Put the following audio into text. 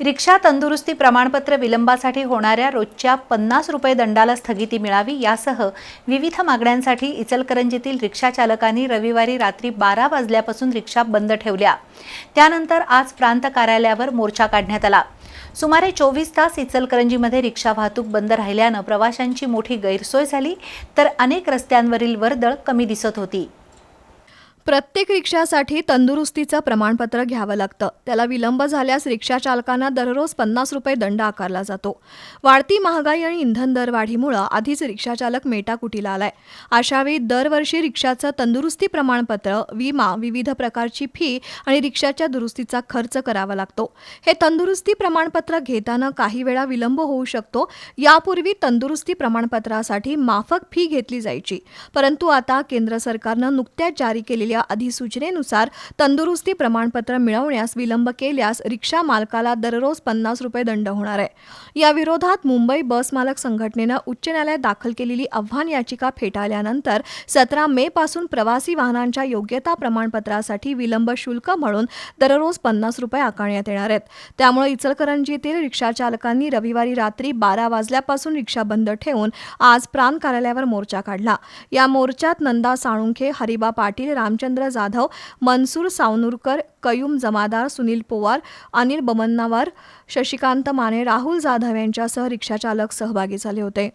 रिक्षा तंदुरुस्ती प्रमाणपत्र विलंबासाठी होणाऱ्या रोजच्या पन्नास रुपये दंडाला स्थगिती मिळावी यासह विविध मागण्यांसाठी इचलकरंजीतील रिक्षा चालकांनी रविवारी रात्री बारा वाजल्यापासून रिक्षा बंद ठेवल्या. त्यानंतर आज प्रांत कार्यालयावर मोर्चा काढण्यात आला. सुमारे चोवीस तास इचलकरंजीमध्ये रिक्षा वाहतूक बंद राहिल्यानं प्रवाशांची मोठी गैरसोय झाली तर अनेक रस्त्यांवरील वर्दळ कमी दिसत होती. प्रत्येक रिक्षासाठी तंदुरुस्तीचं प्रमाणपत्र घ्यावं लागतं. त्याला विलंब झाल्यास रिक्षा चालकांना दररोज पन्नास रुपये दंड आकारला जातो. वाढती महागाई आणि इंधन दरवाढीमुळं आधीच रिक्षाचालक मेटाकुटीला आलाय. अशावेळी दरवर्षी रिक्षाचं तंदुरुस्ती प्रमाणपत्र विमा विविध प्रकारची फी आणि रिक्षाच्या दुरुस्तीचा खर्च करावा लागतो. हे तंदुरुस्ती प्रमाणपत्र घेताना काही वेळा विलंब होऊ शकतो. यापूर्वी तंदुरुस्ती प्रमाणपत्रासाठी माफक फी घेतली जायची. परंतु आता केंद्र सरकारनं नुकत्याच जारी केलेल्या अधिसूचनेनुसार तंदुरुस्ती प्रमाणपत्र मिळवण्यास विलंब केल्यास रिक्षा मालकाला दररोज पन्नास रुपये दंड होणार आहे. या विरोधात मुंबई बस मालक संघटनेनं उच्च न्यायालयात दाखल केलेली आव्हान याचिका फेटाळल्यानंतर सतरा मे पासून प्रवासी वाहनांच्या योग्यता प्रमाणपत्रासाठी विलंब शुल्क म्हणून दररोज पन्नास रुपये आकारण्यात येणार आहेत. त्यामुळे इचलकरंजीतील रिक्षा चालकांनी रविवारी रात्री बारा वाजल्यापासून रिक्षा बंद ठेवून आज प्रांत कार्यालयावर मोर्चा काढला. या मोर्चात नंदा साळुंखे हरिबा पाटील रामचंद्र जाधव मनसूर सावनूरकर कयूम जमादार सुनील पोवार अनिल बमन्नावार शशिकांत माने राहुल जाधव यांच्यासह रिक्षाचालक सहभागी झाले होते.